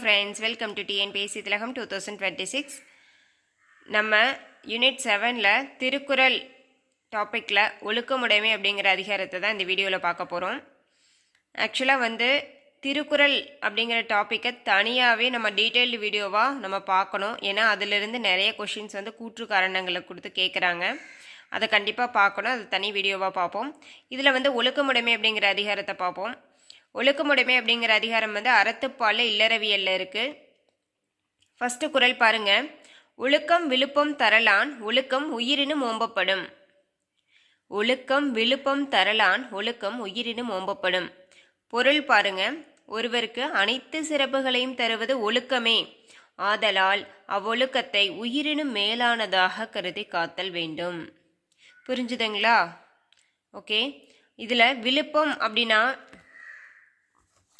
Friends welcome to TNPSC Thilagam two thousand twenty six நம்ம unit செவனில் திருக்குறள் டாப்பிக்கில் ஒழுக்கமுடைமை அப்படிங்கிற அதிகாரத்தை தான் இந்த வீடியோவில் பார்க்க போகிறோம் ஆக்சுவலாக வந்து திருக்குறள் அப்படிங்கிற டாப்பிக்கை தனியாகவே நம்ம டீட்டெயில்டு வீடியோவாக நம்ம பார்க்கணும். ஏன்னா அதிலிருந்து நிறைய கொஷின்ஸ் வந்து கூற்று காரணங்களை கொடுத்து கேட்குறாங்க அதை கண்டிப்பாக பார்க்கணும். அது தனி வீடியோவாக பார்ப்போம். இதில் வந்து ஒழுக்கமுடைமை அப்படிங்கிற அதிகாரத்தை பார்ப்போம். ஒழுக்கமுடைமை அப்படிங்கிற அதிகாரம் வந்து அறத்துப்பால இல்லறவியல்ல இருக்குது ஃபஸ்ட்டு குரல் பாருங்க. ஒழுக்கம் விழுப்பம் தரலான் ஒழுக்கம் உயிரினும் ஓம்பப்படும். ஒழுக்கம் விழுப்பம் தரலான் ஒழுக்கம் உயிரினும் ஓம்பப்படும். பொருள் பாருங்க. ஒருவருக்கு அனைத்து சிறப்புகளையும் தருவது ஒழுக்கமே. ஆதலால் அவ்வொழுக்கத்தை உயிரினும் மேலானதாக கருதி காத்தல் வேண்டும். புரிஞ்சுதுங்களா? ஓகே இதில் விழுப்பம் அப்படின்னா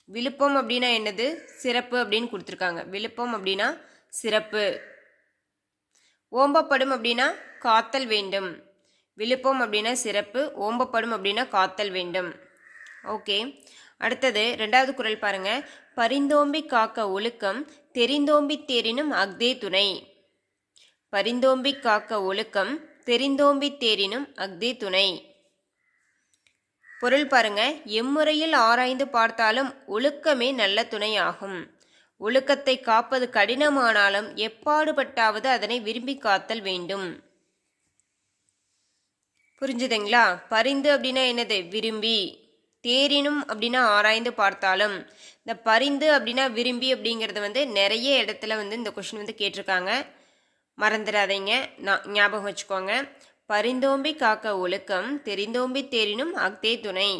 விழுப்பம் அப்படின்னா என்னது? சிறப்பு அப்படின்னு கொடுத்துருக்காங்க. விழுப்பம் அப்படின்னா சிறப்பு. ஓம்பப்படும் அப்படின்னா காத்தல் வேண்டும். விழுப்பம் அப்படின்னா சிறப்பு. ஓம்பப்படும் அப்படின்னா காத்தல் வேண்டும். ஓகே. அடுத்தது ரெண்டாவது குரல் பாருங்க. பரிந்தோம்பி காக்க ஒழுக்கம் தெரிந்தோம்பி தேரினும் அக்தே துணை. பரிந்தோம்பி காக்க ஒழுக்கம் தெரிந்தோம்பி தேரினும் அக்தே துணை. பொருள் பாருங்க. எம்முறையில் ஆராய்ந்து பார்த்தாலும் ஒழுக்கமே நல்ல துணையாகும். ஒழுக்கத்தை காப்பது கடினமானாலும் எப்பாடுபட்டாவது அதனை விரும்பி காத்தல் வேண்டும். புரிஞ்சுதுங்களா? பரிந்து அப்படின்னா என்னது? விரும்பி. தேரினும் அப்படின்னா ஆராய்ந்து பார்த்தாலும். இந்த பரிந்து அப்படின்னா விரும்பி அப்படிங்கிறது வந்து நிறைய இடத்துல வந்து இந்த கொஷின் வந்து கேட்டிருக்காங்க. மறந்துடாதீங்க. நான் ஞாபகம் வச்சுக்கோங்க. பரிந்தோம்பி காக்க ஒழுக்கம் தெரிந்தோம்பி தேரினும் அக்தே துணை.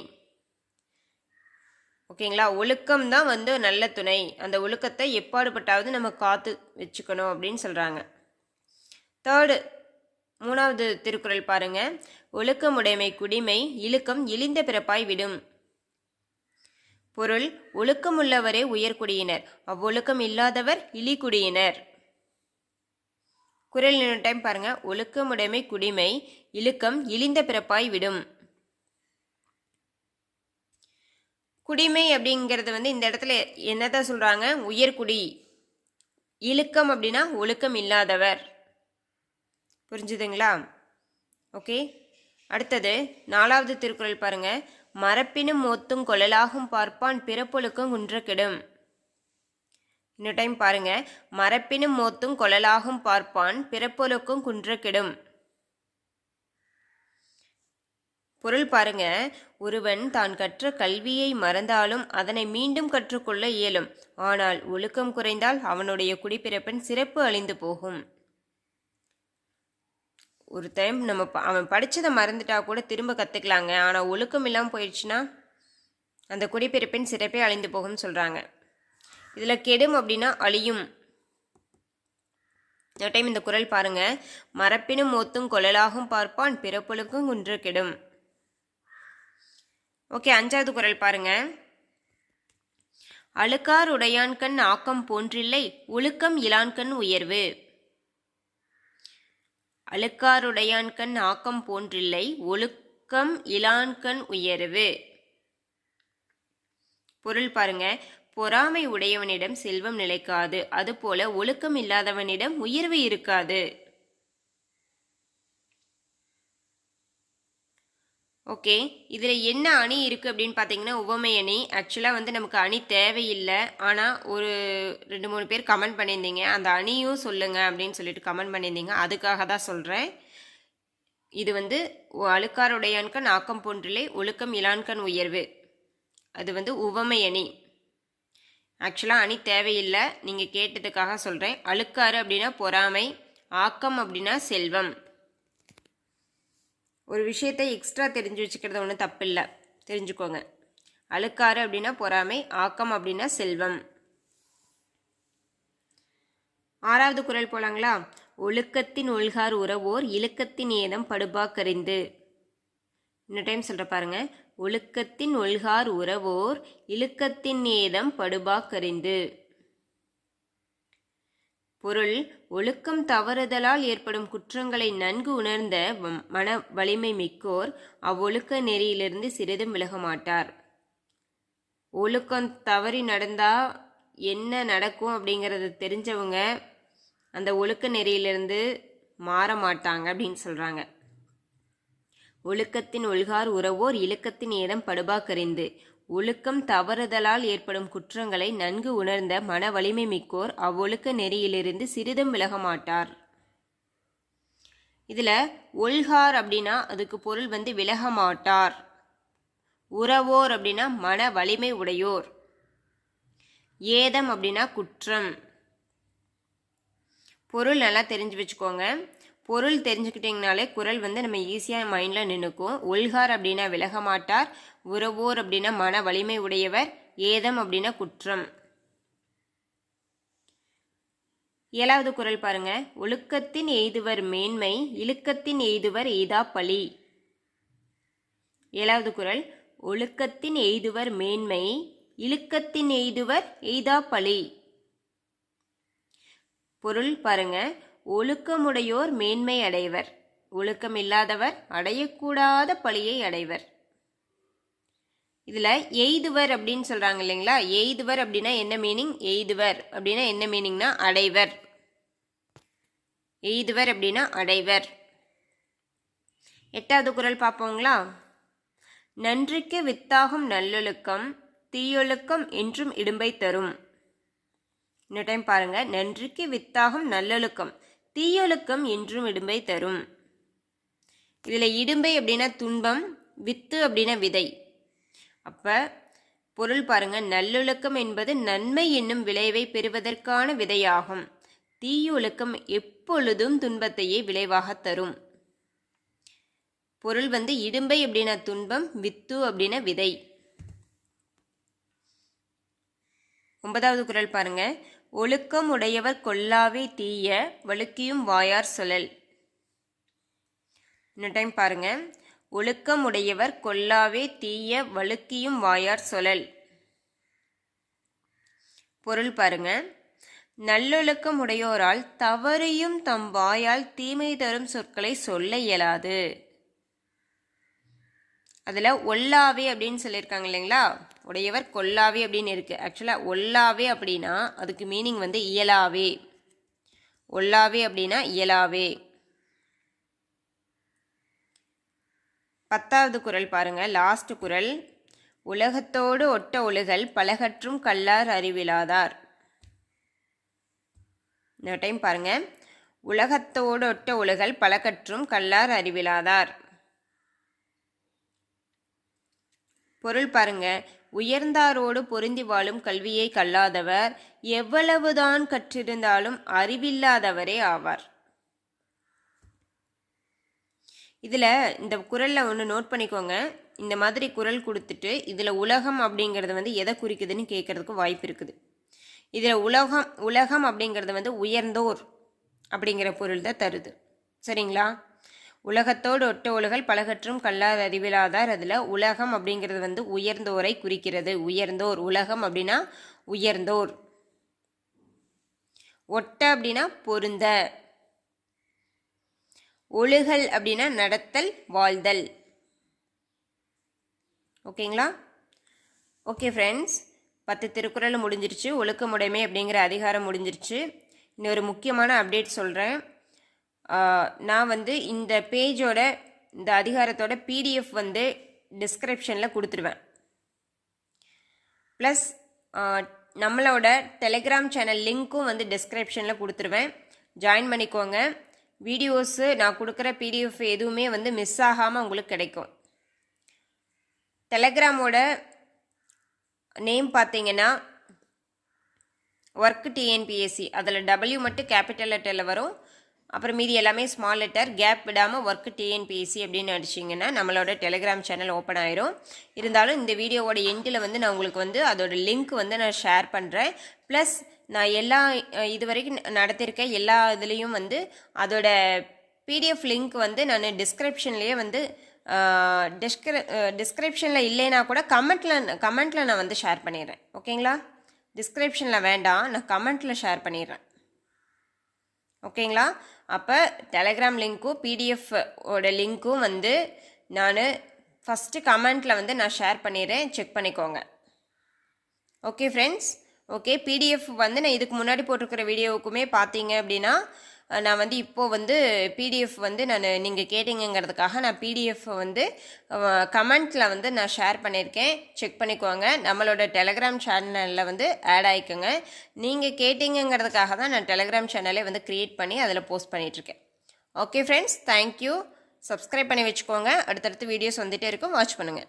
ஓகேங்களா? ஒழுக்கம் தான் வந்து நல்ல துணை. அந்த ஒழுக்கத்தை எப்பாடுபட்டாவது நம்ம காத்து வச்சுக்கணும் அப்படின்னு சொல்கிறாங்க தேர்டு மூணாவது திருக்குறள் பாருங்க. ஒழுக்கமுடைமை குடிமை இழுக்கம் இழிந்த பிறப்பாய் விடும். பொருள் ஒழுக்கமுள்ளவரே உயர்குடியினர். அவ்வொழுக்கம் இல்லாதவர் இழிகுடியினர். குரல் இன்னொரு டைம் பாருங்க. ஒழுக்கமுடைமை குடிமை இழுக்கம் இழிந்த பிறப்பாய் விடும். குடிமை அப்படிங்கிறது வந்து இந்த இடத்துல என்னதான் சொல்றாங்க? உயர்குடி இழுக்கம் அப்படின்னா ஒழுக்கம் இல்லாதவர். புரிஞ்சுதுங்களா? ஓகே அடுத்தது நாலாவது திருக்குறள் பாருங்க. மரப்பினும் மோத்தும் கொள்ளலாகும் பார்ப்பான் பிறப்பொழுக்கம் குன்ற கெடும். இன்னொரு டைம் பாருங்க. மரப்பினும் மோத்தும் கொழலாகும் பார்ப்பான் பிறப்பொழுக்கும் குன்ற கெடும் பொருள் பாருங்க. ஒருவன் தான் கற்ற கல்வியை மறந்தாலும் அதனை மீண்டும் கற்றுக்கொள்ள இயலும். ஆனால் ஒழுக்கம் குறைந்தால் அவனுடைய குடிப்பிறப்பின் சிறப்பு அழிந்து போகும். ஒரு டைம் நம்ம ப- அவன் படித்ததை மறந்துட்டா கூட திரும்ப கற்றுக்கலாங்க ஆனால் ஒழுக்கம் இல்லாமல் போயிடுச்சுன்னா அந்த குடிப்பிறப்பின் சிறப்பே அழிந்து போகும்னு சொல்கிறாங்க இதில் கெடும் அப்படின்னா அழியும். இந்த டைம் இந்த குறள் பாருங்க. மரப்பினும் மோத்தும் கொள்ளலாகும் பார்ப்பான் பிறப்பொழுக்கும் குன்று கெடும். ஓகே அஞ்சாவது குரல் பாருங்க. அழுக்கார் உடையான்கண் ஆக்கம் போன்றில்லை ஒழுக்கம் இலான்கண் உயர்வு. அழுக்காருடையான்கண் ஆக்கம் போன்றில்லை ஒழுக்கம் இலான்கண் உயர்வு. பொருள் பாருங்க. பொறாமை உடையவனிடம் செல்வம் நிலைக்காது. அதுபோல ஒழுக்கம் இல்லாதவனிடம் உயர்வு இருக்காது. ஓகே. இதில் என்ன அணி இருக்குது அப்படின்னு பார்த்தீங்கன்னா உவமை அணி. ஆக்சுவலாக வந்து நமக்கு அணி தேவையில்லை. ஆனால் ஒரு ரெண்டு மூணு பேர் கமெண்ட் பண்ணியிருந்தீங்க. அந்த அணியும் சொல்லுங்கள் அப்படின்னு சொல்லிட்டு கமெண்ட் பண்ணியிருந்தீங்க. அதுக்காக தான் சொல்கிறேன் இது வந்து அழுக்காருடையான்கண் ஆக்கம் போன்றிலே ஒழுக்கம் இலான்கண் உயர்வு. அது வந்து உவமை அணி. ஆக்சுவலாக அணி தேவையில்லை. நீங்கள் கேட்டதுக்காக சொல்கிறேன் அழுக்காறு அப்படின்னா பொறாமை ஆக்கம் அப்படின்னா செல்வம். ஒரு விஷயத்தை எக்ஸ்ட்ரா தெரிஞ்சு வச்சுக்கிறது ஒன்றும் தப்பில்லை. தெரிஞ்சுக்கோங்க. அழுக்காறு அப்படின்னா பொறாமை ஆக்கம் அப்படின்னா செல்வம். ஆறாவது குறள் போலாங்களா? ஒழுக்கத்தின் ஒல்கார் உறவோர் இழுக்கத்தின் ஏதம் படுபாக்கறிந்து. இன்னொரு டைம் சொல்கிற பாருங்கள் ஒழுக்கத்தின் ஒல்கார் உறவோர் இழுக்கத்தின் ஏதம் படுபாக்கறிந்து. பொருள் ஒழுக்கம் தவறுதலால் ஏற்படும் குற்றங்களை நன்கு உணர்ந்த மன வலிமை மிக்கோர் அவ்வொழுக்க நெறியிலிருந்து சிறிதும் விலக மாட்டார். ஒழுக்கம் தவறி நடந்தா என்ன நடக்கும் அப்படிங்கிறது தெரிஞ்சவங்க அந்த ஒழுக்க நெறியிலிருந்து மாற மாட்டாங்க அப்படின்னு சொல்கிறாங்க ஒழுக்கத்தின் ஒல்கார் உறவோர் இழுக்கத்தின் ஏதம் படுபாக்கறிந்து. ஒழுக்கம் தவறுதலால் ஏற்படும் குற்றங்களை நன்கு உணர்ந்த மன வலிமை மிக்கோர் அவ்வொழுக்க நெறியிலிருந்து சிறிதும் விலக மாட்டார். இதில் ஒல்கார் அப்படின்னா அதுக்கு பொருள் வந்து விலகமாட்டார் உறவோர் அப்படின்னா மன வலிமை உடையோர். ஏதம் அப்படின்னா குற்றம். பொருள் நல்லா தெரிஞ்சு வச்சுக்கோங்க. பொருள் தெரிஞ்சுக்கிட்டிங்கனாலே குரல் வந்து நம்ம ஈஸியாக மைண்டில் நின்றுக்கும் ஒல்கார் அப்படின்னா விலக மாட்டார் உறவோர் அப்படின்னா மன வலிமை உடையவர். ஏதம் அப்படின்னா குற்றம். ஏழாவது குரல் பாருங்க. ஒழுக்கத்தின் எய்துவர் மேன்மை இழுக்கத்தின் எய்துவர் எய்தா பழி. ஏழாவது குரல். ஒழுக்கத்தின் எய்துவர் மேன்மை இழுக்கத்தின் எய்துவர் எய்தா பழி. பொருள் பாருங்க. ஒழுக்கமுடையோர் மேன்மை அடைவர். ஒழுக்கம் இல்லாதவர் அடையக்கூடாத பழியை அடைவர். இதில் எய்துவர் அப்படின்னு சொல்கிறாங்க இல்லைங்களா? எய்துவர் அப்படின்னா என்ன மீனிங் எய்துவர் அப்படின்னா என்ன மீனிங்னா அடைவர். எய்துவர் அப்படின்னா அடைவர். எட்டாவது குரல் பார்ப்போங்களா? நன்றிக்கு வித்தாகும் நல்லொழுக்கம் தீயொழுக்கம் என்றும் இடும்பை தரும். இன்னொரு டைம் பாருங்க. நன்றிக்கு வித்தாகும் நல்லொழுக்கம். தீயொழுக்கம் என்றும் இடும்பை தரும். இதில் இடும்பை அப்படின்னா துன்பம் வித்து அப்படின்னா விதை. அப்போ பொருள் பாருங்க நல்லொழுக்கம் என்பது நன்மை என்னும் விளைவை பெறுவதற்கான விதையாகும். தீயொழுக்கம் எப்பொழுதும் துன்பத்தையே விளைவாக தரும். பொருள் வந்து இடும்பை அப்படின்னா துன்பம் வித்து அப்படின்னா விதை. ஒன்பதாவது குரல் பாருங்கள் ஒழுக்கம் உடையவர் கொல்லாவே தீய வழுக்கியும் வாயார் சொல்லல் இன்னொரு டைம் பாருங்க. ஒழுக்கம் உடையவர் கொல்லாவே தீய வழுக்கியும் வாயார் சொல்லல் பொருள் பாருங்க. நல்லொழுக்கம் உடையோரால் தவறியும் தம் வாயால் தீமை தரும் சொற்களை சொல்ல இயலாது. அதில் ஒல்லாவே அப்படின்னு சொல்லியிருக்காங்க இல்லைங்களா? உடையவர் கொல்லாவே அப்படின்னு இருக்குது ஆக்சுவலாக ஒல்லாவே அப்படின்னா அதுக்கு மீனிங் வந்து இயலாவே. ஒல்லாவே அப்படின்னா இயலாவே. பத்தாவது குரல் பாருங்கள் லாஸ்ட் குரல் உலகத்தோடு ஒட்ட ஒழுகல் பலகற்றும் கல்லார் அறிவிலாதார். இந்த டைம் பாருங்க. உலகத்தோடு ஒட்ட ஒழுகல் பலகற்றும் கல்லார் அறிவிலாதார். பொருள் பாருங்க. உயர்ந்தாரோடு பொருந்தி வாழும் கல்வியை கல்லாதவர். எவ்வளவுதான் கற்றிருந்தாலும் அறிவில்லாதவரே ஆவார். இதில் இந்த குரலில் ஒன்று நோட் பண்ணிக்கோங்க. இந்த மாதிரி குரல் கொடுத்துட்டு இதில் உலகம் அப்படிங்கிறது வந்து எதை குறிக்குதுன்னு கேட்குறதுக்கு வாய்ப்பு இருக்குது. இதில் உலகம் உலகம் அப்படிங்கிறது வந்து உயர்ந்தோர் அப்படிங்கிற பொருள் தான் தருது. சரிங்களா? உலகத்தோடு ஒட்ட உலகல் பலகற்றும் கல்லாத அறிவிலாதார் அதில் உலகம் அப்படிங்கிறது வந்து உயர்ந்தோரை குறிக்கிறது. உயர்ந்தோர் உலகம் அப்படின்னா உயர்ந்தோர். ஒட்ட அப்படின்னா பொருந்த. ஒழுகல் அப்படின்னா நடத்தல் வாழ்தல். ஓகேங்களா? ஓகே ஃப்ரெண்ட்ஸ் பத்து திருக்குறள் முடிஞ்சிருச்சு. ஒழுக்கமுடைமை அப்படிங்கிற அதிகாரம் முடிஞ்சிருச்சு. இன்னொரு முக்கியமான அப்டேட் சொல்கிறேன் நான் வந்து இந்த பேஜோட இந்த அதிகாரத்தோட பிடிஎஃப் வந்து டிஸ்கிரிப்ஷனில் கொடுத்துருவேன். ப்ளஸ் நம்மளோட டெலிகிராம் சேனல் லிங்க்கும் வந்து டிஸ்கிரிப்ஷனில் கொடுத்துருவேன். ஜாயின் பண்ணிக்கோங்க. வீடியோஸு நான் கொடுக்குற பிடிஎஃப் எதுவுமே வந்து மிஸ் ஆகாமல் உங்களுக்கு கிடைக்கும். டெலகிராமோட நேம் பார்த்தீங்கன்னா ஒர்க் டிஎன்பிஎஸ்சி அதில் டபிள்யூ மட்டும் கேபிட்டல் லெட்டரில் வரும். அப்புறம் மீதி எல்லாமே ஸ்மால் லெட்டர் கேப் விடாமல் ஒர்க் டிஎன்பிஎஸ்சி அப்படின்னு அடிச்சிங்கன்னா நம்மளோட டெலிகிராம் சேனல் ஓப்பன் ஆயிரும். இருந்தாலும் இந்த வீடியோவோட எண்டில் வந்து நான் உங்களுக்கு வந்து அதோட லிங்க் வந்து நான் ஷேர் பண்ணுறேன் ப்ளஸ் நான் எல்லா இது வரைக்கும் நடத்தியிருக்க எல்லா இதுலேயும் வந்து அதோட பிடிஎஃப் லிங்க் வந்து நான் டிஸ்கிரிப்ஷன்லேயே வந்து டிஸ்கிரி டிஸ்கிரிப்ஷனில் இல்லைனா கூட கமெண்ட்டில் கமெண்ட்டில் நான் வந்து ஷேர் பண்ணிடுறேன். ஓகேங்களா டிஸ்கிரிப்ஷனில் வேண்டாம். நான் கமெண்ட்டில் ஷேர் பண்ணிடுறேன். ஓகேங்களா? அப்போ டெலகிராம் லிங்க்கும் பிடிஎஃப் ஓட லிங்க்கும் வந்து நான் ஃபஸ்ட்டு கமெண்ட்டில் வந்து நான் ஷேர் பண்ணிடுறேன். செக் பண்ணிக்கோங்க. ஓகே ஃப்ரெண்ட்ஸ் ஓகே பிடிஎஃப் வந்து நான் இதுக்கு முன்னாடி போட்டிருக்கிற வீடியோவுக்குமே பார்த்தீங்க அப்படின்னா நான் வந்து இப்போது வந்து பிடிஎஃப் வந்து நான் நீங்கள் கேட்டீங்கங்கிறதுக்காக நான் பிடிஎஃப் வந்து கமெண்ட்டில் வந்து நான் ஷேர் பண்ணியிருக்கேன். செக் பண்ணிக்கோங்க. நம்மளோட டெலகிராம் சேனலில் வந்து ஆட் ஆகிக்கோங்க நீங்கள் கேட்டீங்கங்கிறதுக்காக தான் நான் டெலகிராம் சேனலே வந்து க்ரியேட் பண்ணி அதில் போஸ்ட் பண்ணிகிட்ருக்கேன் ஓகே ஃப்ரெண்ட்ஸ் தேங்க்யூ சப்ஸ்கிரைப் பண்ணி வச்சுக்கோங்க. அடுத்தடுத்து வீடியோஸ் வந்துகிட்டே இருக்கும். வாட்ச் பண்ணுங்கள்